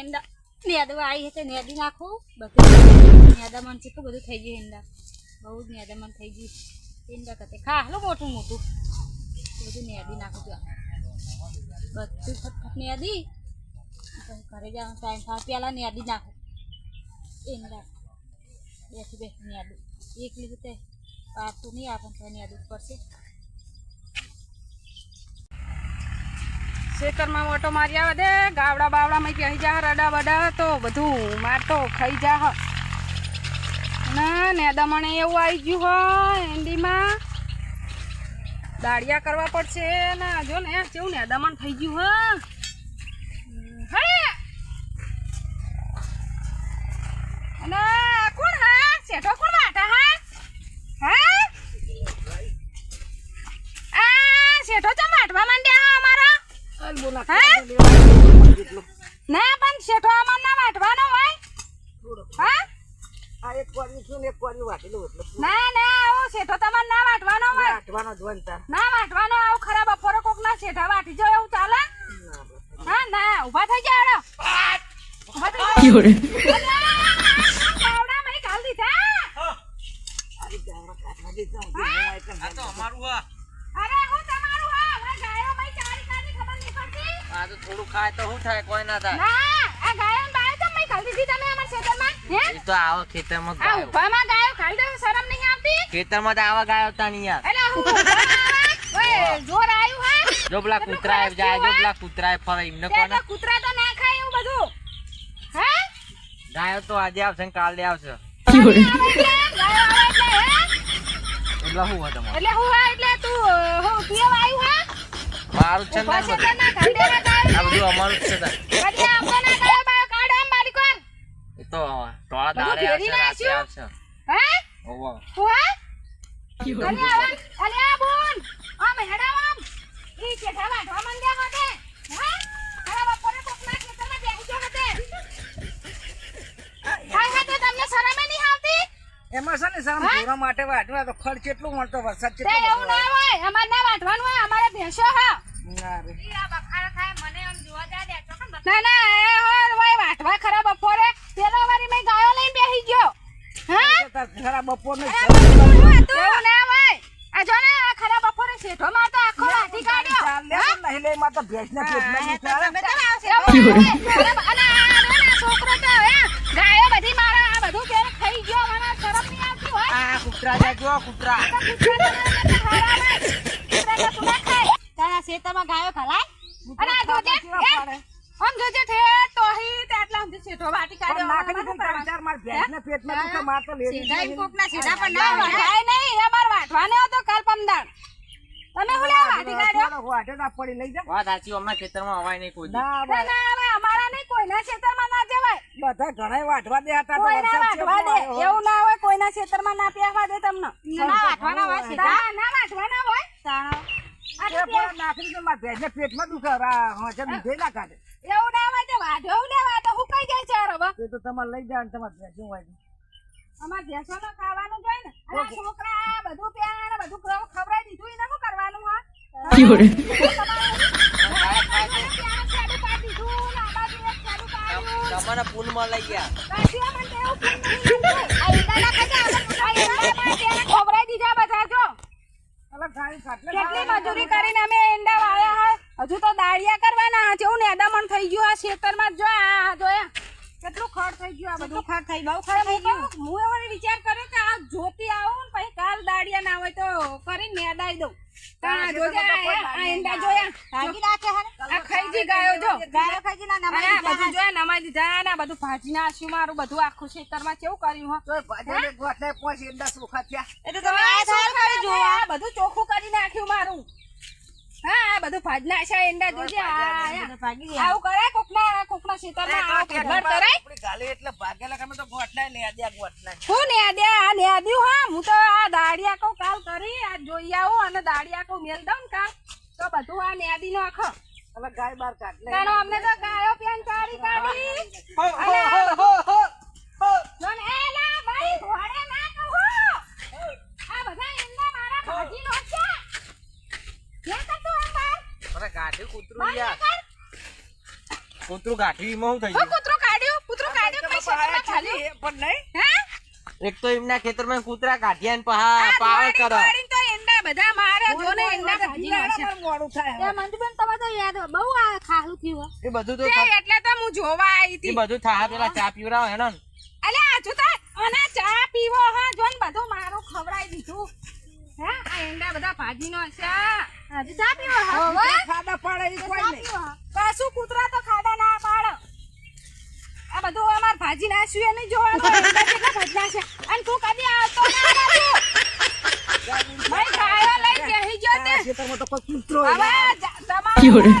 એંડા નેદવા આવી હશે નેદી નાખું. બધું નેદામણ તો બધું થઈ ગયું એંડા બહુ જ નેદામણ થઈ ગયું. એંડા કરતે. ખા, હાલો મોટું મોટું. બધું નેદી નાખું ત્યાં બધું ફટફટ નેદી ઘરે જવાનું ટાઈમ થાય પહેલાં નેદી નાખું. એંડા બેસી બેસી નેદું એકલી રીતે પાતું નહીં આપણને તો નેદવું પડશે શેકરમાં મોટો મારી આવે દે, ગાવડા બાવડામાં કહી જા, રડા બડા તો બધું માર ખાઈ જા ના ને દમણે એવું આવી ગયું હોય એન્ડીમાં દાળિયા કરવા પડશે ને, જો ને, કેવું નેદામણ થઈ ગયું હે? અને કોણ, હા? શેઠો કોણ વાટા હા હા આ શેઠો ચમ વાટવા માંડ્યા હા અમારા હે? ના પણ શેઠો અમાર ના વાટવાનો હોય? હા? આ એક કોરી છું એક કોરી વાટેલું એટલે. ના ના આવો શેઠો તમાર ના વાટવાનો હોય. વાટવાનો જ વનતા ના વાટવાનો આવો ખરાબ બપોરે કોક ના શેઠા વાટી જો એવું ચાલે? હા ના ઊભા થઈ જાઓ ઊભા થઈ જોડે પાવડા મેં કાલ દીધા. આ તો અમારું હા અરે હું તમારું હા હવે ગાયો મેં ચારી કાઢી ખબર નહીં પડતી આ તો થોડું ખાય તો શું થાય કોઈ ના થાય. ના આ ગાયો બાયો તો મેં ખાલી દીધી તમે અમારા ખેતરમાં હે? એ તો આવો ખેતરમાં ગાયો આ ઊભામાં ગાયો ખાઈ દઉં શરમ નહીં આવતી? ખેતરમાં તો આવા ગાયો તા નહીં યાર. એટલે હું ઓય જોર આવ્યું હે? જો પેલા કૂતરા આવી જાય જો પેલા કૂતરા ફરે એમને કોને? કૂતરા તો ના ખાય એવું બધું હે? ગાયો તો આજે આવશે ને કાલે આવશે. એટલે હે? એટલે એટલે હું હે એટલે તું હું પીવા આવ્યું હે? મારું છે ને તારે. આ બધું અમારું જ છે તાર. એટલે આંબો ના ગાયો બાયો કાઢો આમ બારી કોણ એ તો દાડે આવશે ભેરી રાતે નાખ્યું? આવશે. હે? ઓવો. અલે અલે બોન. આમ હેડા આમ. ઈ જેઠા વાઢવા માંડ્યા હોતે. હે? અરે બપોરે કોકના ખેતરમાં બેસી ગયો હોતે. હા હા તો તમને શરમ નહીં આવતી? એમાં છે ને સામ ઢોરા માટે વાટવા તો ખર્ચ એટલું મળતો વરસાદ કેટલો એવું ના હોય અમારે ના વાટવાનું હોય અમારે ભેંસો હા. ના ના ના એ હોય હોય વાઢવા ખરા બપોરે. પેલા વારી મેં ગાયો લઈને બેહી ગયો. હા? ખરા બપોરનું એવું ના હોય. આ જો ને આ ખરા બપોરે શેઠો માં તો આખો કાઢ્યો. નહીં છોકરો હવે ગાયો બધી મારા આ બધું પેલો ખાઈ ગયો? મને શરમ નહીં આવતી હોય. આ કૂતરા જાય જો કૂતરા. તારા ખેતરમાં ગાયો ખલાય? અને આ જોજે આમ જોજે થે તોહી તેટલા તે આટલા સુધી શેઠો વાટી કાઢ્યો. દીધું ને ત્રણ ચાર માર ભેંસના પેટમાં દુખે, માર તો જ સીધા નહીં. કોકના સીધા પણ ના ના નહીં એ માર વાટવાને હતો કાલ તમે હું લેવા વાઢી કાઢ્યો? વાટે તો પડી લઈ જા. વાત સાચી અમાર ખેતરમાં અવાય નહીં કોઈ ના ના ના અમારા નહીં કોઈના ખેતરમાં ના જવાય. બધા ઘણા વાટવા દે હતા તો કોઈના વરસાદ દે એવું ના હોય કોઈના ખેતરમાં ના પહેવા દે તમને. ના વાટવાના હોય. સીધા ના વાટવાના હોય. તાણો. પેટમાં દુખે ના કાઢે. એવું ના હોય તો વાઢવું લેવા તો હુકાઈ જાય છે રવા તો તમારે લઈ જાવ તમારે ભેજ હોય. અમાર ભેંસોને ખાવાનું જોઈએ ને? અને છોકરા બધું પ્યાર બધું ખવ- ખવડાવી દીધું એને શું કરવાનું હા તમ- તમને પુલમાં લઈ ગયા ખવડાવી દીધા બધા જો અલા ગાય કાટલે કેટલી મજૂરી કરીને અમે એંડા વાળ્યા હા હજુ તો દાળિયા કરવાના હા જેવું નેદામણ થઈ ગયું આ ખેતરમાં જો આ જોયા કેટલું ખડ થઈ ગયું થઈ બહુ ખરાબ થઈ ગયું હું એવો વિચાર કર્યો કે આ જોતી આવું ને પછી કાલ દાડિયા ના હોય તો કરીને નેદાઈ દઉં. આ જોજે આ એંડા જોયા. ભાગી નાખે હે આ ખાઈજી ગયો જો. ગાયો ખાઈ ગઈ ના નમાઈ આ બધું જોયા નમાઈ દીધા ને બધું ભાજી નાખ્યું મારું બધું આખું ખેતરમાં કેવું કર્યું હો? તોય ભાજેને ગોઠલે પોચ ઈંડા સુખા થયા. એટલે તમે આ સાલ ખાઈ જો આ બધું ચોખ્ખું કરી નાખ્યું મારું. હા આ બધું ફાજના નાખ્યા એંડા જોજે આ આયા. ભાગી ગયા. આવું કરે કોકના કોકના ખેતરમાં આવું ભેગર કરાય? ગાલે એટલે ભાગેલા કે તો ગોઠલાય ને આદ્યા ગોઠલાય હું આ હા. હું તો આ દાડિયા કહું કાલ કરી આ જોઈ આવું અને દાડિયા કો મેલ દઉં ને કાલ. તો બધું આ નેદી નો આખો. અલા ગાય બાર કાટલે તારો અમને તો ગાયો પેન કાઢી કાઢી. હો હો હો જો ને એ ના ભાઈ ઘોડે ના કહો આ બધા એમના મારા ભાજી નો છે ક્યાં ગાંઠી કૂતરું કૂતરું કાઢ્યું માં શું થઈ હું ગયું? હાલ્યું એ પણ નહીં? હે? એક તો એમના ખેતરમાં કૂતરા કાઢ્યા ને પહા પાવર કરો. તો એંડા બધા મારે જો ને એંડા ભાજી નાખશે. મોડું થાય એ મંજુબેન તમારે તો યાદ બહુ આ ખાલું થયું એ બધું તો એટલે તો હું જોવા આવી એ બધું થાય પેલા ચા પીવરાવ હેનો ને. અલે આજુ તો અને ચા પીવો હા જોન બધું મારું ખવડાવી દીધું. હે આ એંડા બધા ભાજી નો છે હજુ પીવો હવે? ખાડા પાડે એ કોઈ નહીં. પીવો. કૂતરા તો ખાડા ના પાડ. આ બધું અમાર ભાજી નાસ્યું એ નહીં જોવાનું કેટલા ભજના છે. અને તું કદી આવતો ના ભાઈ ગાયો લઈ બેહી ગયો તે. ખેતરમાં તો કોઈ કૂતરો હવે તમારું